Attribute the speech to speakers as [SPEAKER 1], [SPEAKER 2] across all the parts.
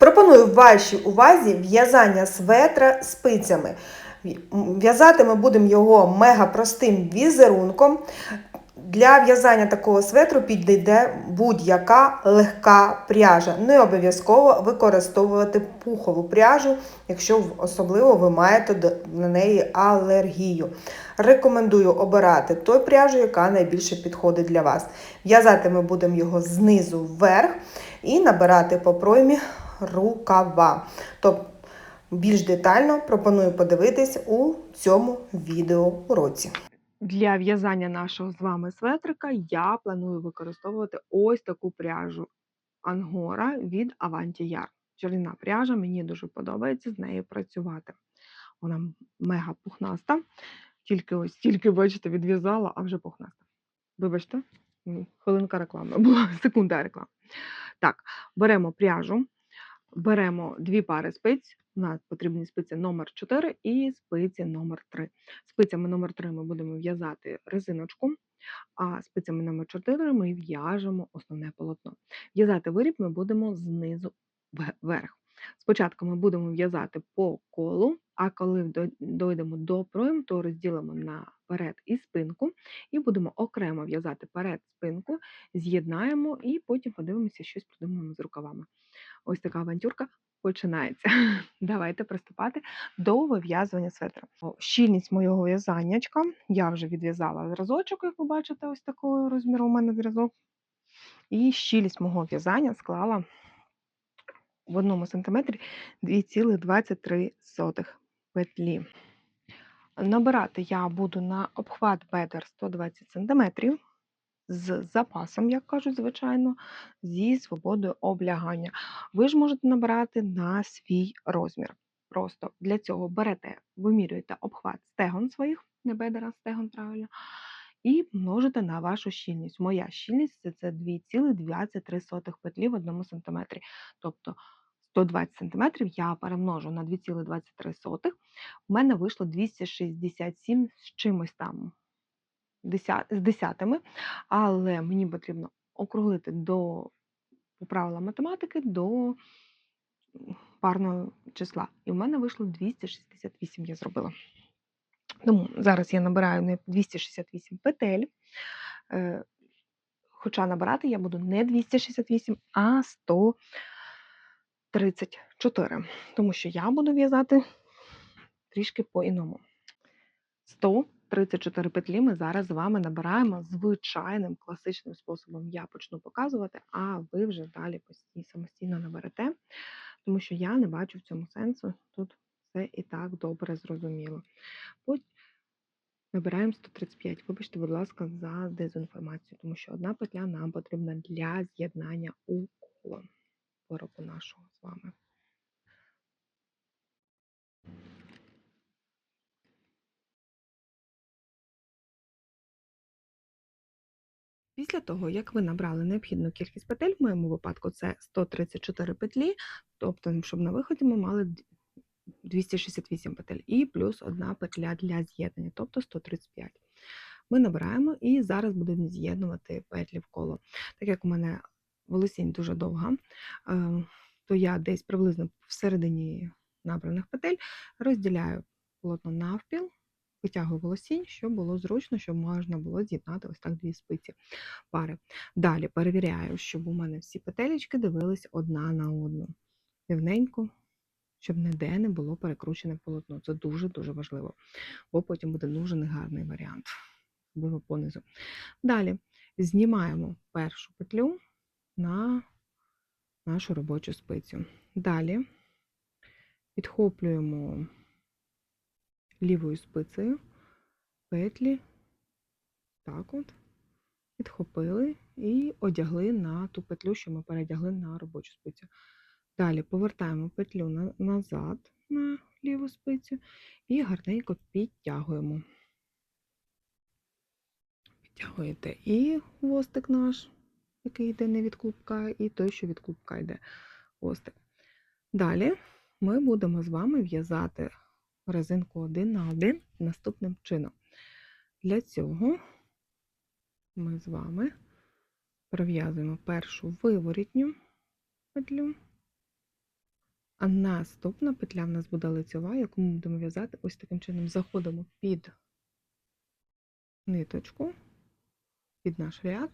[SPEAKER 1] Пропоную вашій увазі в'язання светра спицями. В'язати ми будемо його мега простим візерунком. Для в'язання такого светру підійде будь-яка легка пряжа. Не обов'язково використовувати пухову пряжу, якщо особливо ви маєте на неї алергію. Рекомендую обирати ту пряжу, яка найбільше підходить для вас. В'язати ми будемо його знизу вверх і набирати по проймі рукава. Тобто більш детально пропоную подивитись у цьому відеоуроці. Для в'язання нашого з вами светрика я планую використовувати ось таку пряжу Ангора від Avanti Yarn. Чарівна пряжа, мені дуже подобається з нею працювати. Вона мега пухнаста. Тільки ось тільки, бачите, відв'язала, а вже пухнаста. Вибачте, хвилинка реклами була, секунда реклами. Так, беремо пряжу, беремо дві пари спиць. У нас потрібні спиці номер 4 і спиці номер 3. Спицями номер 3 ми будемо в'язати резиночку, а спицями номер 4 ми в'яжемо основне полотно. В'язати виріб ми будемо знизу вверх. Спочатку ми будемо в'язати по колу, а коли дой- дойдемо до пройм, то розділимо на перед і спинку, і будемо окремо в'язати перед спинку, з'єднаємо і потім подивимося, щось придумаємо з рукавами. Ось така авантюрка починається. Давайте приступати до вив'язування светра. Щільність моєго в'язаннячка. Я вже відв'язала зразочок, як ви бачите, ось такого розміру у мене зразок. І щільність мого в'язання склала в одному сантиметрі 2,23 петлі. Набирати я буду на обхват бедер 120 см з запасом, як кажуть, звичайно, зі свободою облягання. Ви ж можете набирати на свій розмір. Просто для цього берете, вимірюєте обхват стегон своїх, не бедера, стегон правильно, і множите на вашу щільність. Моя щільність це- це 2,23 петлі в одному сантиметрі. Тобто 120 сантиметрів я перемножу на 2,23. У мене вийшло 267 з чимось там з десятими, але мені потрібно округлити до по правилам математики до парного числа. І в мене вийшло 268 я зробила. Тому зараз я набираю не 268 петель. е, Хоча набирати я буду не 268, а 134. Тому що я буду в'язати трішки по-іному. 134 петлі ми зараз з вами набираємо звичайним класичним способом. Я почну показувати, а ви вже далі самостійно наберете, тому що я не бачу в цьому сенсу. Тут все і так добре зрозуміло. Набираємо 135. Вибачте, будь ласка, за дезінформацію, тому що одна петля нам потрібна для з'єднання у коло виробу нашого з вами. Після того, як ви набрали необхідну кількість петель, в моєму випадку це 134 петлі, тобто, щоб на виході ми мали 268 петель і плюс одна петля для з'єднання, тобто 135. Ми набираємо і зараз будемо з'єднувати петлі в коло. Так як у мене волосінь дуже довга, е, то я десь приблизно в середині набраних петель розділяю полотно навпіл, витягую волосінь, щоб було зручно, щоб можна було з'єднати ось так дві спиці пари. Далі перевіряю, щоб у мене всі петелечки дивились одна на одну. Рівненько, щоб ніде не було перекручене полотно. Це дуже-дуже важливо, бо потім буде дуже негарний варіант, особливо понизу. Далі знімаємо першу петлю на нашу робочу спицю. Далі підхоплюємо лівою спицею петлі, так от, підхопили і одягли на ту петлю, що ми передягли на робочу спицю. Далі повертаємо петлю на- назад на ліву спицю і гарненько підтягуємо. Підтягуєте і хвостик наш, який йде не від клубка, і той, що від клубка йде хвостик. Далі ми будемо з вами в'язати резинку один на один наступним чином. Для цього ми з вами пров'язуємо першу виворітню петлю, А наступна петля в нас буде лицьова, яку ми будемо в'язати ось таким чином. Заходимо під ниточку, під наш ряд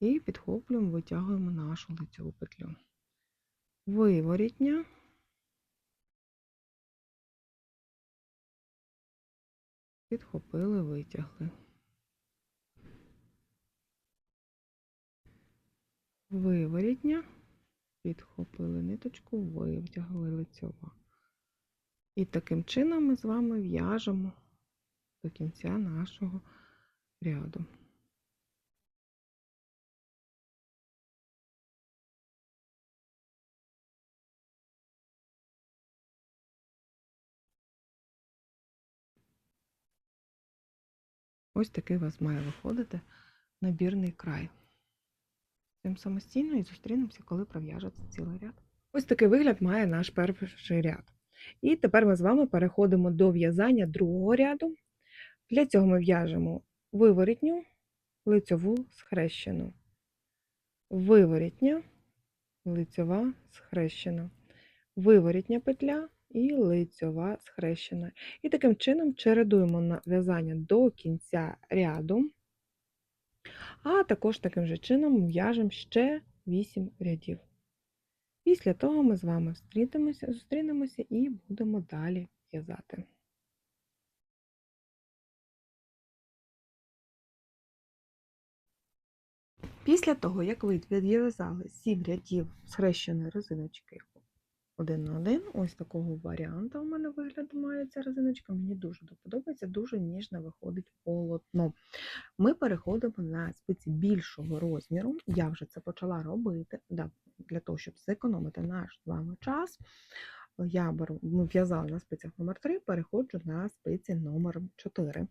[SPEAKER 1] і підхоплюємо, витягуємо нашу лицьову петлю. Виворітня. Підхопили, витягли. Виворітня. Підхопили ниточку, витягли лицьова. І таким чином ми з вами в'яжемо до кінця нашого ряду. Ось такий у вас має виходити набірний край. Цим самостійно і зустрінемося, коли пров'яжеться цілий ряд. Ось такий вигляд має наш перший ряд. І тепер ми з вами переходимо до в'язання другого ряду. Для цього ми в'яжемо виворітню, лицьову схрещену. Виворітня, лицьова схрещена. Виворітня петля і лицьова схрещена. І таким чином чередуємо в'язання до кінця ряду. А також таким же чином в'яжемо ще 8 рядів. Після того ми з вами зустрінемося, зустрінемося і будемо далі в'язати. Після того, як ви відв'язали 7 рядів схрещеної резиночки один на один, ось такого варіанту у мене вигляд має ця резиночка. Мені дуже подобається, дуже ніжно виходить полотно. Ми переходимо на спиці більшого розміру. Я вже це почала робити для того, щоб зекономити наш з вами час. Я беру, ми в'язали на спицях номер 3 переходжу на спиці номер 4.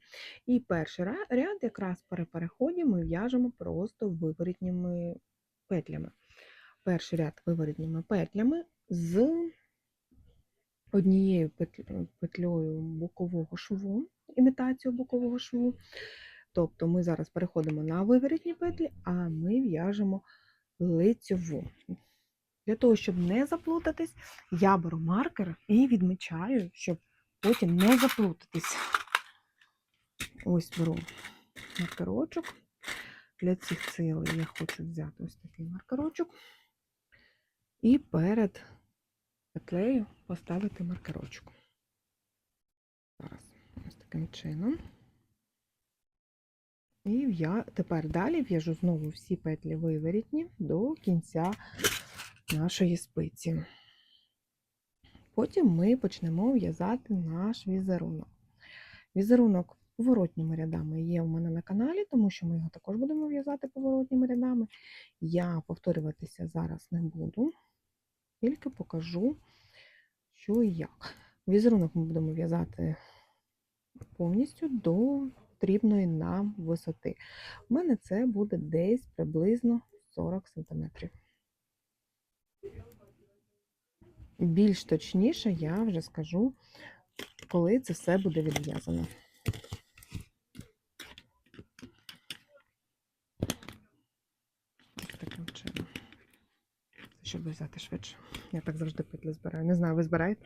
[SPEAKER 1] І перший ряд, якраз при переході, ми в'яжемо просто виворітніми петлями. Перший ряд виворітніми петлями з однією петлею бокового шву, імітацію бокового шву. Тобто ми зараз переходимо на виворітні петлі, а ми в'яжемо лицьову. Для того, щоб не заплутатись, я беру маркер і відмічаю, щоб потім не заплутатись. Ось беру маркерочок. Для цих цілей я хочу взяти ось такий маркерочок. І перед петлею поставити маркерочок. Зараз, ось таким чином. І я тепер далі в'яжу знову всі петлі виворітні до кінця нашої спиці. Потім ми почнемо в'язати наш візерунок. Візерунок поворотніми рядами є у мене на каналі, тому що ми його також будемо в'язати поворотніми рядами. Я повторюватися зараз не буду, тільки покажу, що і як. Візерунок ми будемо в'язати повністю до потрібної нам висоти. У мене це буде десь приблизно 40 см. Більш точніше я вже скажу, коли це все буде відв'язано. Таким чином. Щоб взяти швидше. Я так завжди петлі збираю. Не знаю, ви збираєте?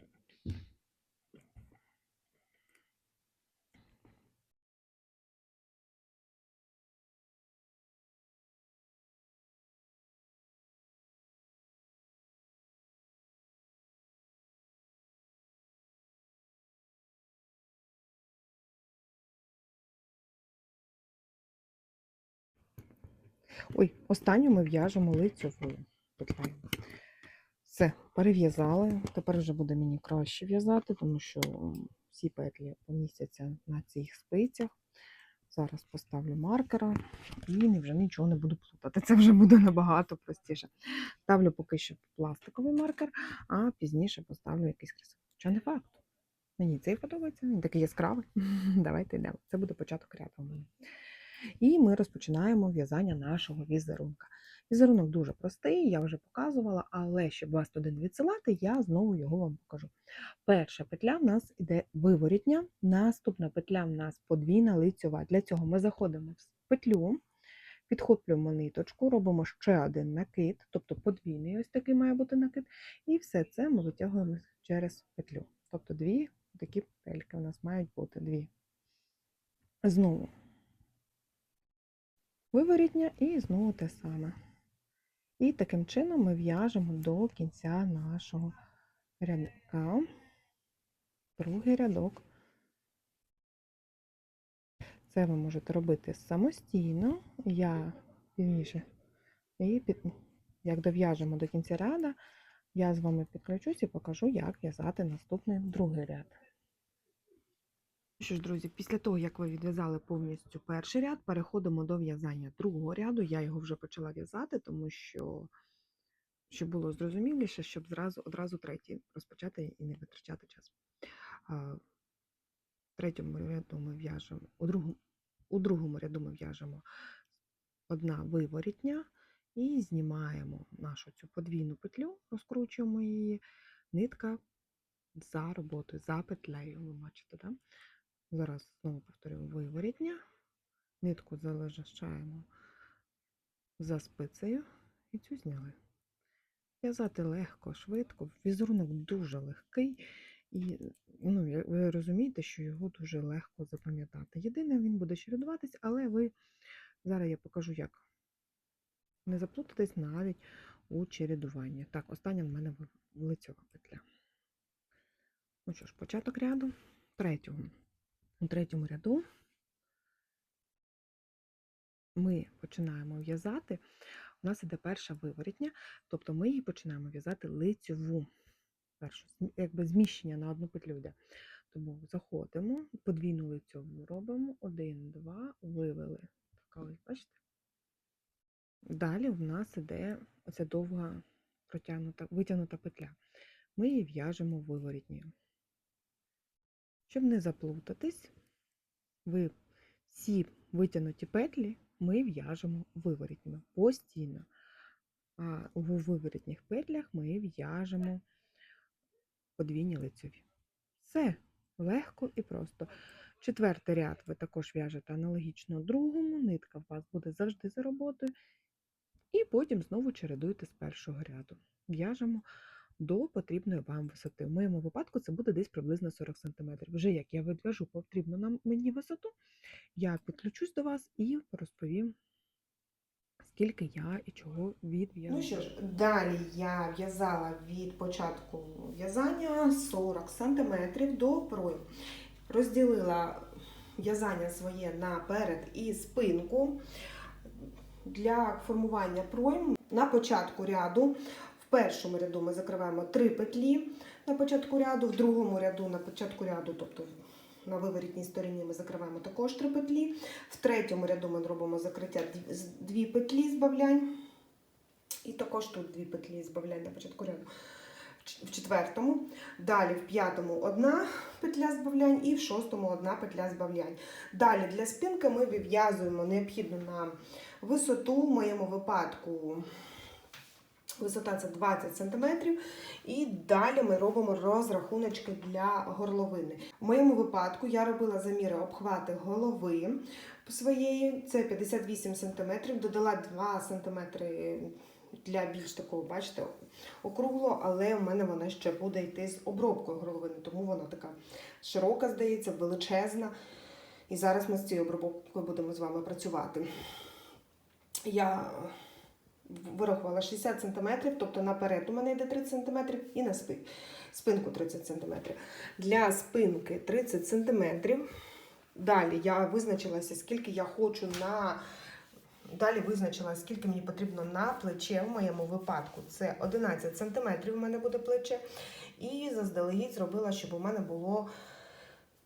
[SPEAKER 1] Ой, останню ми в'яжемо лицьовою петлею. Все, перев'язали. Тепер вже буде мені краще в'язати, тому що всі петлі помістяться на цих спицях. Зараз поставлю маркера і вже нічого не буду плутати. Це вже буде набагато простіше. Ставлю поки що пластиковий маркер, а пізніше поставлю якийсь красивий. Що не факт. Мені цей подобається, він такий яскравий. Давайте йдемо. Це буде початок ряду у мене. І ми розпочинаємо в'язання нашого візерунка. Візерунок дуже простий, я вже показувала, але щоб вас туди не відсилати, я знову його вам покажу. Перша петля в нас йде виворітня, наступна петля в нас подвійна лицьова. Для цього ми заходимо в петлю, підхоплюємо ниточку, робимо ще один накид, тобто подвійний ось такий має бути накид, і все це ми витягуємо через петлю. Тобто дві такі петельки у нас мають бути дві. Знову виворітня і знову те саме. І таким чином ми в'яжемо до кінця нашого рядка. Другий рядок. Це ви можете робити самостійно. Я пізніше. І під, як дов'яжемо до кінця ряда, я з вами підключусь і покажу, як в'язати наступний другий ряд. Що ж, друзі, після того, як ви відв'язали повністю перший ряд, переходимо до в'язання другого ряду. Я його вже почала в'язати, тому що щоб було зрозуміліше, щоб зразу одразу третій розпочати і не витрачати час. Третьому ряду ми в'яжемо, у другому, у другому ряду ми в'яжемо одна виворітня і знімаємо нашу цю подвійну петлю, розкручуємо її, нитка за роботою, за петлею. Ви бачите, да? Зараз знову повторюю виворітня, нитку залишаємо за спицею і цю зняли. В'язати легко, швидко, візерунок дуже легкий, і ну, ви розумієте, що його дуже легко запам'ятати. Єдине, він буде чередуватись, але ви зараз я покажу, як не заплутатись навіть у чередуванні. Так, остання в мене лицьова петля. Ну що ж, початок ряду третього. У третьому ряду ми починаємо в'язати. У нас іде перша виворітня, тобто ми її починаємо в'язати лицьову. Першу, якби зміщення на одну петлю йде. Тому заходимо, подвійну лицьову робимо, один, два, вивели. Така ось, бачите? Далі в нас іде оця довга протягнута, витягнута петля. Ми її в'яжемо виворітньою. Щоб не заплутатись, ви всі витягнуті петлі ми в'яжемо виворітніми постійно. А у виворітніх петлях ми в'яжемо подвійні лицеві. Все легко і просто. Четвертий ряд ви також в'яжете аналогічно другому, нитка у вас буде завжди за роботою. І потім знову чередуєте з першого ряду. В'яжемо до потрібної вам висоти. В моєму випадку це буде десь приблизно 40 см. Вже як я відв'яжу потрібну нам мені висоту, я підключусь до вас і розповім, скільки я і чого відв'яжу.
[SPEAKER 2] Ну що ж, далі я в'язала від початку в'язання 40 см до пройм. Розділила в'язання своє на перед і спинку. Для формування пройм на початку ряду. Першому ряду ми закриваємо 3 петлі на початку ряду, в другому ряду на початку ряду, тобто на виворітній стороні ми закриваємо також 3 петлі. В третьому ряду ми робимо закриття 2 петлі збавлянь. І також тут дві петлі збавлянь на початку ряду. В четвертому, далі в п'ятому одна петля збавлянь і в шостому одна петля збавлянь. Далі для спинки ми вив'язуємо необхідну нам висоту, в моєму випадку висота це 20 см. І далі ми робимо розрахуночки для горловини. В моєму випадку я робила заміри обхвати голови своєї, це 58 см, додала 2 см для більш такого, бачите, округло, але в мене вона ще буде йти з обробкою горловини, тому вона така широка, здається, величезна. І зараз ми з цією обробкою будемо з вами працювати. Я вирахувала 60 см, тобто наперед у мене йде 30 см і на спи- спинку 30 см. Для спинки 30 см. Далі я визначилася, скільки я хочу на. Далі визначила, скільки мені потрібно на плече в моєму випадку. Це 11 см у мене буде плече. І заздалегідь зробила, щоб у мене було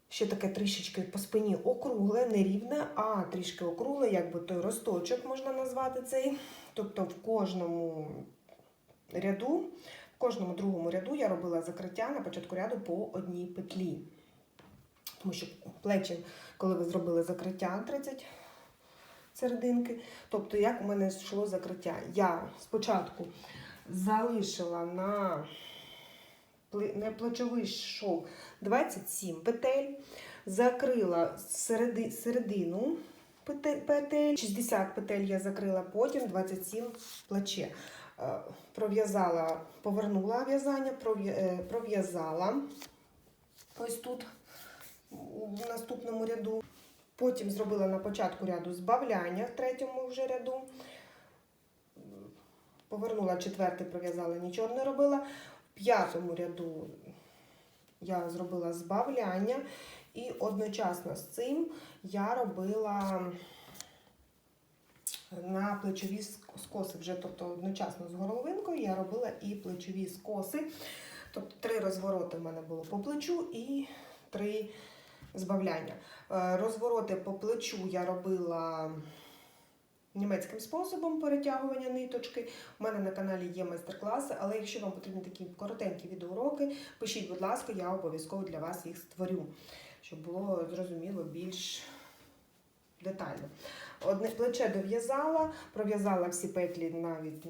[SPEAKER 2] ще таке трішечки по спині округле, не рівне, а трішки округле, якби той росточок можна назвати цей. Тобто в кожному ряду, в кожному другому ряду я робила закриття на початку ряду по одній петлі. Тому що плечі, коли ви зробили закриття 30 серединки, тобто як у мене йшло закриття? Я спочатку залишила на на плечовий шов 27 петель, закрила середину петель, 60 петель я закрила, потім 27 плече. Е, Пров'язала, повернула в'язання, е, пров'язала ось тут у наступному ряду. Потім зробила на початку ряду збавляння в третьому вже ряду. Повернула четвертий, пров'язала, нічого не робила. В п'ятому ряду я зробила збавляння, і одночасно з цим я робила на плечові скоси. Вже тобто одночасно з горловинкою я робила і плечові скоси. Тобто три розвороти в мене було по плечу і три збавляння. Е, Розвороти по плечу я робила німецьким способом перетягування ниточки. У мене на каналі є майстер-класи, але якщо вам потрібні такі коротенькі відеоуроки, пишіть, будь ласка, я обов'язково для вас їх створю, щоб було зрозуміло більш детально. Одне плече дов'язала, пров'язала всі петлі навіть.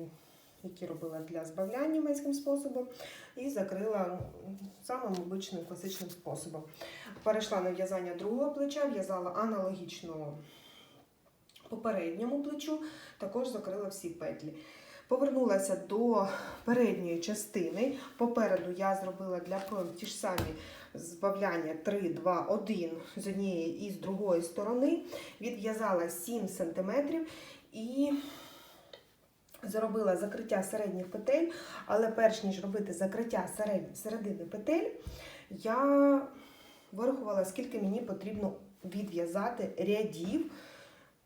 [SPEAKER 2] Які робила для збавляння німецьким способом, і закрила самим обичним класичним способом. Перейшла на в'язання другого плеча, в'язала аналогічно попередньому плечу, також закрила всі петлі. Повернулася до передньої частини. Попереду я зробила для пройм ті ж самі збавляння 3, 2, 1 з однієї і з другої сторони. Відв'язала 7 см і зробила закриття середніх петель, але перш ніж робити закриття середини петель, я вирахувала, скільки мені потрібно відв'язати рядів.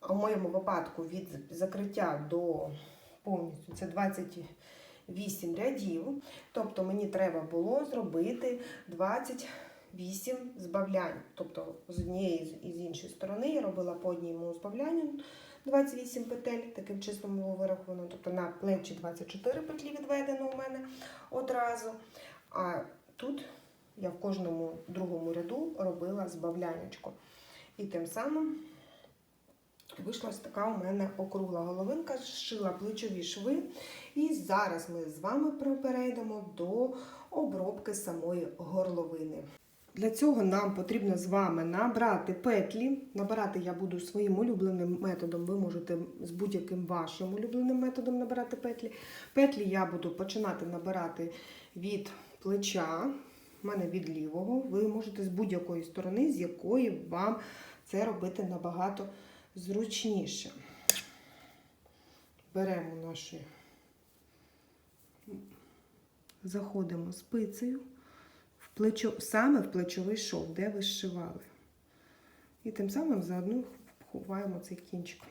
[SPEAKER 2] В моєму випадку від закриття до повністю це 28 рядів. Тобто мені треба було зробити 28 збавлянь. Тобто з однієї і з іншої сторони я робила по одному збавлянню 28 петель, таким числом було вираховано. Тобто на плечі 24 петлі відведено у мене одразу. А тут я в кожному другому ряду робила збавлянечко. І тим самим Вийшла ось така у мене округла головинка, зшила плечові шви. І зараз ми з вами перейдемо до обробки самої горловини. Для цього нам потрібно з вами набрати петлі. Набирати я буду своїм улюбленим методом. Ви можете з будь-яким вашим улюбленим методом набирати петлі. Петлі я буду починати набирати від плеча, в мене від лівого. Ви можете з будь-якої сторони, з якої вам це робити набагато зручніше. Беремо наші, заходимо спицею в плечо, саме в плечовий шов, де ви зшивали. І тим самим заодно ховаємо цей кінчик.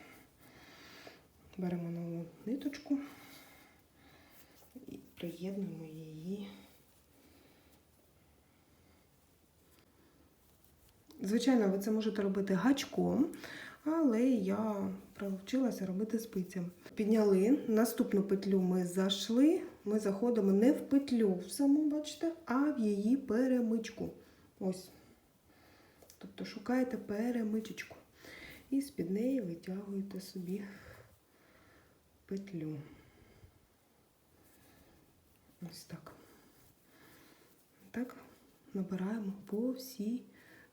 [SPEAKER 2] Беремо нову ниточку і приєднуємо її. Звичайно, ви це можете робити гачком, але я привчилася робити спицями. Підняли наступну петлю ми зайшли, ми заходимо не в петлю в саму, бачите, а в її перемичку. Ось. Тобто шукаєте перемичечку. І з-під неї витягуєте собі петлю. Ось так. Так, набираємо по всій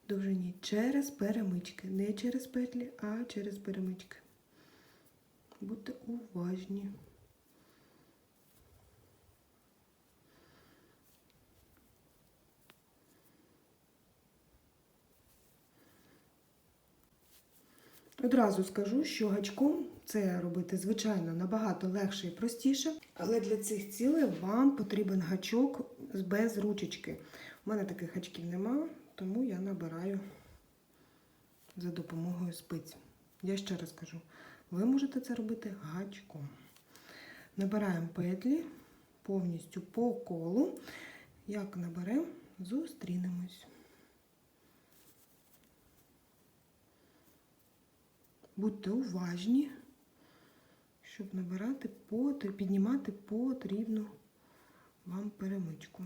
[SPEAKER 2] довжині через перемички. Не через петлі, а через перемички. Будьте уважні. Одразу скажу, що гачком це робити, звичайно, набагато легше і простіше, але для цих цілей вам потрібен гачок без ручечки. У мене таких гачків нема, тому я набираю за допомогою спиць. Я ще раз кажу, ви можете це робити гачком. Набираємо петлі повністю по колу. Як наберемо, зустрінемось. Будьте уважні, щоб набирати, піднімати потрібну вам перемичку.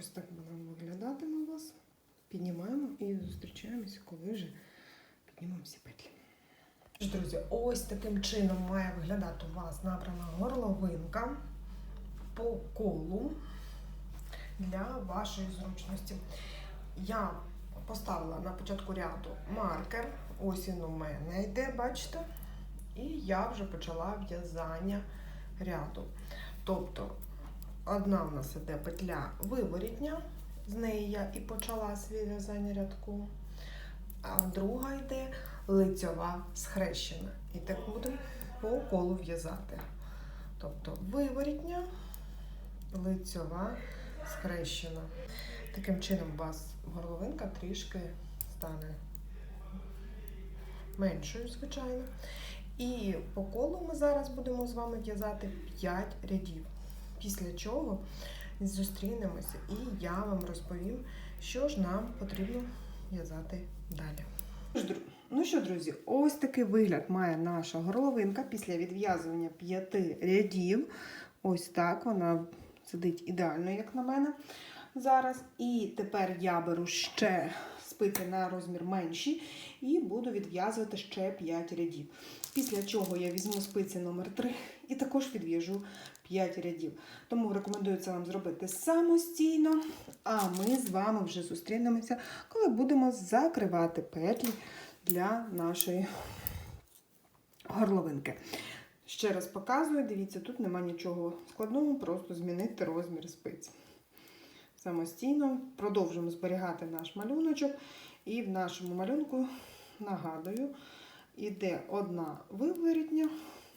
[SPEAKER 2] Ось так будемо виглядатиме у вас. Піднімаємо і зустрічаємося, коли вже піднімемо всі петлі. Друзі, ось таким чином має виглядати у вас набрана горловинка по колу для вашої зручності. Я поставила на початку ряду маркер, ось він у мене йде, бачите? І я вже почала в'язання ряду. Тобто одна у нас іде петля виворітня, з неї я і почала свій в'язання рядку, а друга йде лицьова схрещена. І так будемо по колу в'язати. Тобто виворітня, лицьова, схрещена. Таким чином у вас горловинка трішки стане меншою, звичайно. І по колу ми зараз будемо з вами в'язати 5 рядів. Після чого зустрінемося і я вам розповім, що ж нам потрібно в'язати далі. Ну що, друзі, ось такий вигляд має наша горловинка після відв'язування п'яти рядів. Ось так вона сидить ідеально, як на мене зараз. І тепер я беру ще спиці на розмір менші і буду відв'язувати ще 5 рядів. Після чого я візьму спиці номер 3 і також відв'яжу 5 рядів. Тому рекомендую це вам зробити самостійно. А ми з вами вже зустрінемося, коли будемо закривати петлі для нашої горловинки. Ще раз показую, дивіться, тут нема нічого складного, просто змінити розмір спиць. Самостійно продовжуємо зберігати наш малюночок. І в нашому малюнку, нагадую, іде одна виворітня,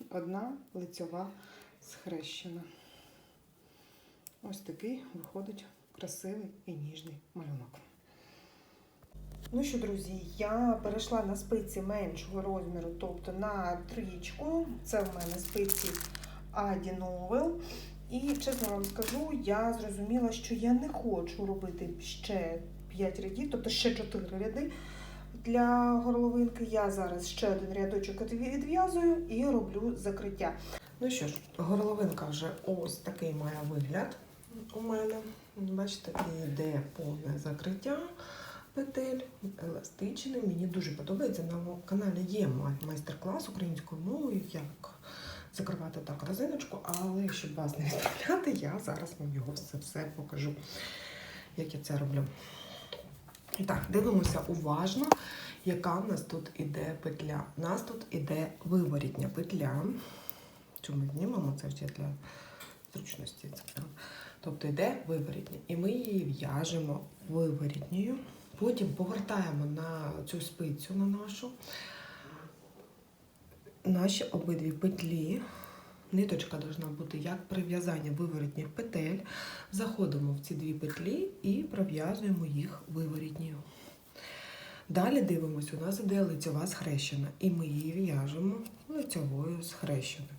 [SPEAKER 2] одна лицьова схрещена. Ось такий виходить красивий і ніжний малюнок. Ну що, друзі, я перейшла на спиці меншого розміру, тобто на трічку. Це в мене спиці Аді Novel. І чесно вам скажу, я зрозуміла, що я не хочу робити ще 5 рядів, тобто ще 4 ряди для горловинки. Я зараз ще один рядочок відв'язую і роблю закриття. Ну що ж, горловинка вже ось такий має вигляд у мене. Бачите, йде повне закриття петель, еластичний. Мені дуже подобається. На каналі є майстер-клас українською мовою, як закривати так резиночку, але щоб вас не відправляти, я зараз вам його все, все покажу, як я це роблю. І так, дивимося уважно, яка в нас тут іде петля. У нас тут іде виворітня петля. Цю ми знімемо, це вже для зручності. Тобто йде виворітня. І ми її в'яжемо виворітньою. Потім повертаємо на цю спицю на нашу наші обидві петлі. Ниточка повинна бути як при в'язанні виворітніх петель. Заходимо в ці дві петлі і пров'язуємо їх виворітньою. Далі дивимося, у нас іде лицьова схрещена, і ми її в'яжемо лицьовою схрещеною.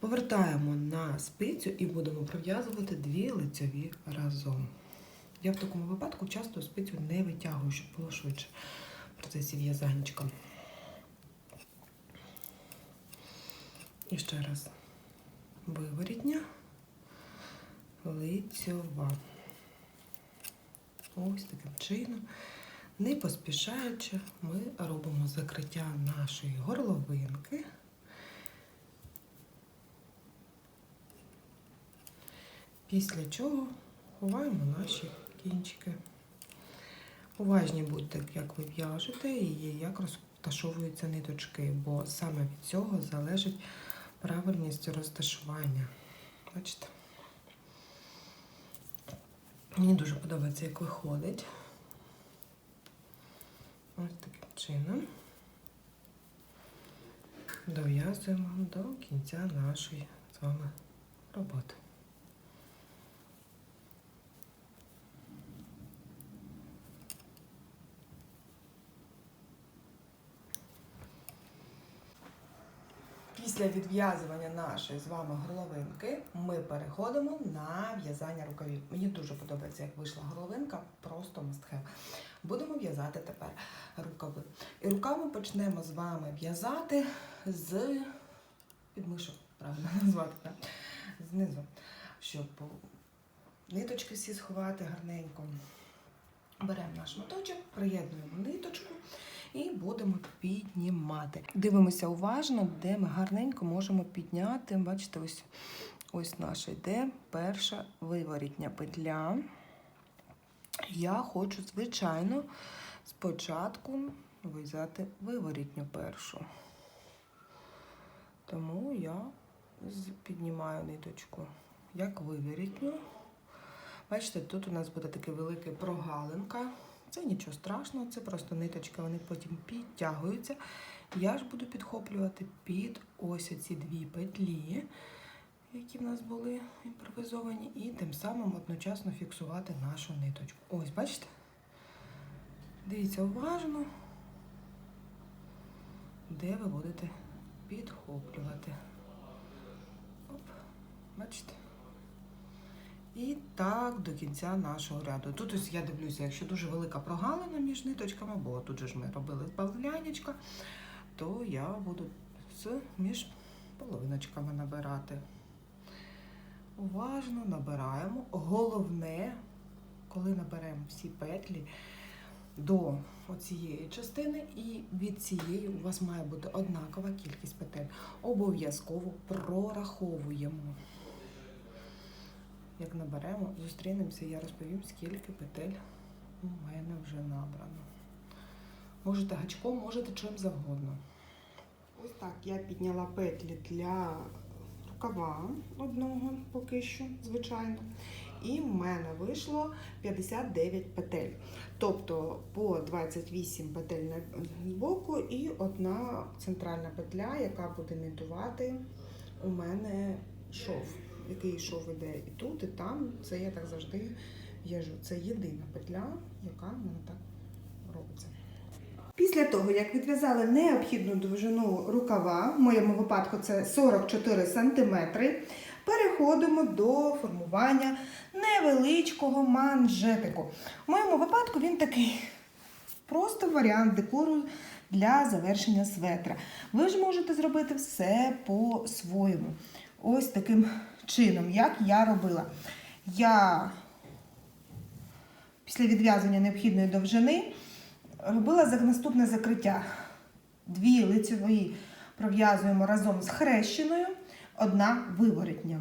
[SPEAKER 2] Повертаємо на спицю і будемо пров'язувати дві лицьові разом. Я в такому випадку часто спицю не витягую, щоб було швидше в процесі в'язанчика. І ще раз виворітня, лицьова. Ось таким чином, не поспішаючи, ми робимо закриття нашої горловинки. Після чого ховаємо наші кінчики. Уважні будьте, як ви в'яжете і як розташовуються ниточки, бо саме від цього залежить правильність розташування. Бачите? Мені дуже подобається, як виходить. Ось таким чином дов'язуємо до кінця нашої з вами роботи. Після відв'язування нашої з вами горловинки ми переходимо на в'язання рукавів. Мені дуже подобається, як вийшла горловинка, просто have. Будемо в'язати тепер рукави. І рукави почнемо з вами в'язати з підмишок, правильно назвати, так? знизу, щоб ниточки всі сховати гарненько. Беремо наш моточок, приєднуємо ниточку і будемо піднімати. Дивимося уважно, де ми гарненько можемо підняти. Бачите, ось, ось наша йде перша виворітня петля. Я хочу, звичайно, спочатку вив'язати виворітню першу. Тому я піднімаю ниточку як виворітню. Бачите, тут у нас буде така велика прогалинка. Це нічого страшного, це просто ниточки, вони потім підтягуються. Я ж буду підхоплювати під ось ці дві петлі, які в нас були імпровізовані, і тим самим одночасно фіксувати нашу ниточку. Ось, бачите? Дивіться уважно, де ви будете підхоплювати. Оп, бачите? І так до кінця нашого ряду. Тут ось я дивлюся, якщо дуже велика прогалина між ниточками, бо тут же ж ми робили збавлянечка, то я буду з між половиночками набирати. Уважно набираємо. Головне, коли наберемо всі петлі до оцієї частини, і від цієї у вас має бути однакова кількість петель. Обов'язково прораховуємо. Як наберемо, зустрінемося, я розповім, скільки петель у мене вже набрано. Можете гачком, можете чим завгодно. Ось так я підняла петлі для рукава одного поки що, звичайно. І в мене вийшло 59 петель. Тобто по 28 петель на боку і одна центральна петля, яка буде імітувати у мене шов який шов іде і тут, і там. Це я так завжди в'яжу. Це єдина петля, яка в мене так робиться. Після того, як відв'язали необхідну довжину рукава, в моєму випадку це 44 см, переходимо до формування невеличкого манжетику. В моєму випадку він такий просто варіант декору для завершення светра. Ви ж можете зробити все по-своєму. Ось таким чином, як я робила. Я після відв'язання необхідної довжини робила наступне закриття. Дві лицеві пров'язуємо разом з хрещеною, одна виворітня.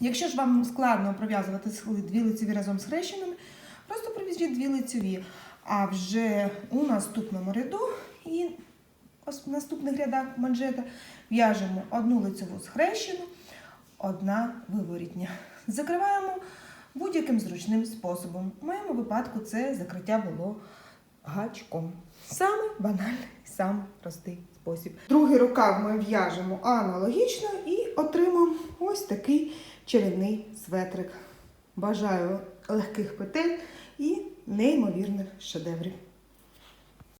[SPEAKER 2] Якщо ж вам складно пров'язувати дві лицеві разом з хрещеними, просто пров'яжіть дві лицеві. А вже у наступному ряду і в наступних рядах манжета в'яжемо одну лицеву схрещену, одна виворітня. Закриваємо будь-яким зручним способом. В моєму випадку це закриття було гачком. Саме банальний, саме простий спосіб. Другий рукав ми в'яжемо аналогічно і отримаємо ось такий чарівний светрик. Бажаю легких петель і неймовірних шедеврів.